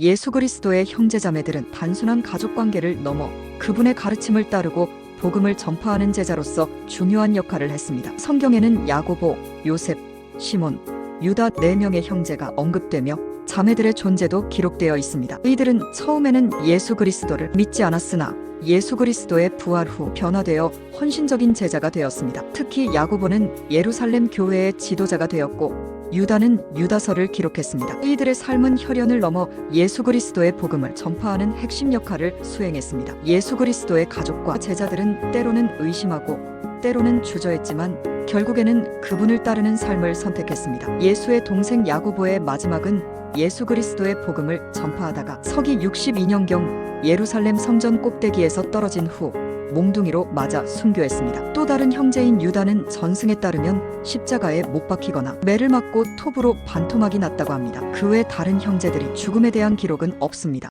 예수 그리스도의 형제자매들은 단순한 가족 관계를 넘어 그분의 가르침을 따르고 복음을 전파하는 제자로서 중요한 역할을 했습니다. 성경에는 야고보, 요셉, 시몬, 유다 네 명의 형제가 언급되며 자매들의 존재도 기록되어 있습니다. 이들은 처음에는 예수 그리스도를 믿지 않았으나 예수 그리스도의 부활 후 변화되어 헌신적인 제자가 되었습니다. 특히 야고보는 예루살렘 교회의 지도자가 되었고 유다는 유다서를 기록했습니다. 이들의 삶은 혈연을 넘어 예수 그리스도의 복음을 전파하는 핵심 역할을 수행했습니다. 예수 그리스도의 가족과 제자들은 때로는 의심하고 때로는 주저했지만 결국에는 그분을 따르는 삶을 선택했습니다. 예수의 동생 야고보의 마지막은 예수 그리스도의 복음을 전파하다가 서기 62년경 예루살렘 성전 꼭대기에서 떨어진 후 몽둥이로 맞아 순교했습니다. 또 다른 형제인 유다는 전승에 따르면 십자가에 못 박히거나 매를 맞고 톱으로 반토막이 났다고 합니다. 그 외 다른 형제들이 죽음에 대한 기록은 없습니다.